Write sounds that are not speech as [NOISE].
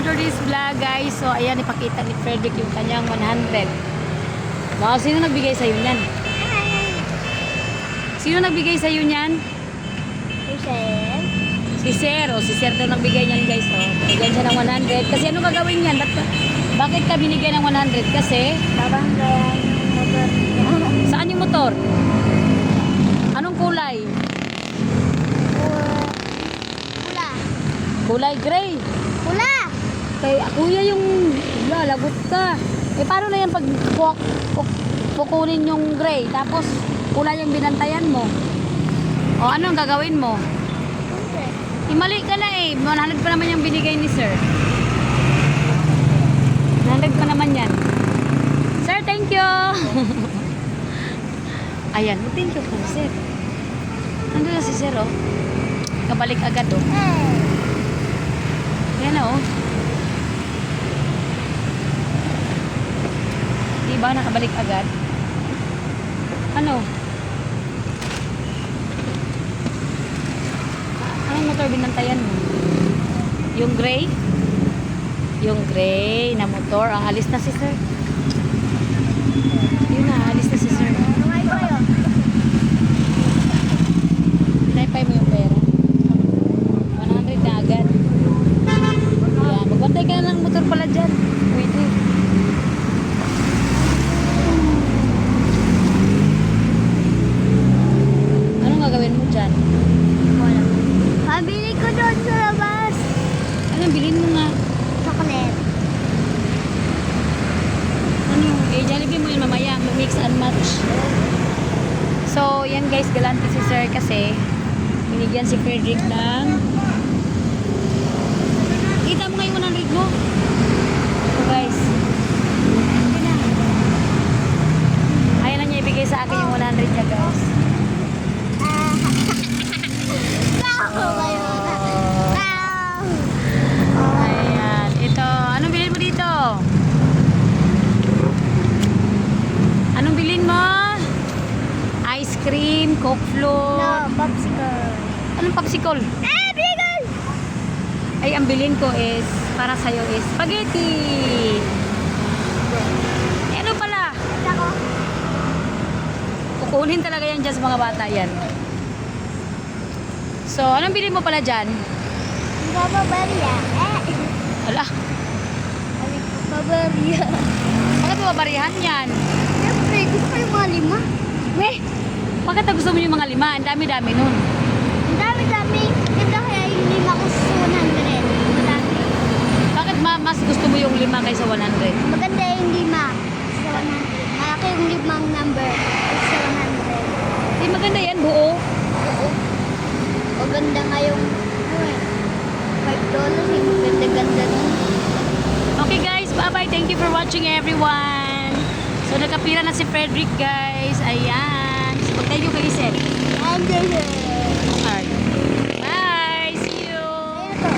for today's vlog guys. So ayan, ipakita ni Frederick yung kanyang 100. Wow, sino nagbigay sa'yo niyan? Sino nagbigay sa'yo niyan? Kusel. Si Sir. O, si Sir daw nagbigay niyan guys. O, bigyan siya ng 100. Kasi ano gagawin niyan? Ba't, bakit ka binigyan ng 100? Kasi, motor [LAUGHS] saan yung motor? Anong kulay? Pula. Kulay gray. Pula! Kay kuya yung wala, lagot ka. Eh paano na yan pag puk, puk, pukunin yung gray tapos kulay yung binantayan mo? O anong gagawin mo? Kusel. Eh, mali ka na eh. 100 pa naman yung binigay ni sir. 100 pa naman yan. Sir, thank you. [LAUGHS] Ayan, thank you po, sir. Nandun na si sir, oh. Kabalik agad, oh. Eh. Yan na, oh. Di ba nakabalik agad? Ano? Anong motor binantayan mo? Yung gray? Yung gray na motor. Ang alis na si sir. Yun na, alis na si sir. Tungay ko yun. Pinaypay mo yung pera. 100 na agad. Yan. Magbantay ka na ng motor pala dyan. Pwede. Anong gagawin mo dyan? Wala. Pabili ko doon sa labas. Anong bilhin mo nga? Chocolate. Ano yung, eh, Jollibee mo yun mamaya. Mix and match. So, yan guys, galante si sir kasi binigyan si Frederick ng Kita mo ngayon 100 mo? So guys, Ayan na. Ayaw na niya ibigay sa akin yung 100 niya guys. Ako kayo. Ayan. Ito, anong bilhin mo dito? Anong bilhin mo? Ice cream, coke float. No, popsicle. Anong popsicle? Eh, bigel! Ay, ang bilhin ko is, para sa'yo is spaghetti. Eh, ano pala? Ako. Kukunin talaga yan dyan sa mga bata yan. So, anong bilhin mo pala dyan? Bababarya. Eh. Ala, Bababarya. bakit mo babarihan yan? Siyempre, gusto ko yung mga lima. Weh, bakit na gusto mo yung mga lima? Ang dami-dami nun. Ang dami-dami. Ganda kaya yung lima ko sa 100. Madami. Bakit ma mas gusto mo yung lima kaysa 100? Maganda yung lima sa 100. Malaki yung limang number sa 100. Di maganda yan, buo. Oo. Maganda nga yung ano eh. 5 dollars eh. Maganda-ganda nun. Okay guys, bye-bye. Thank you for watching everyone. So, nagkapira na si Frederick guys. Ayan. Thank you kay Sir. And then, Alright.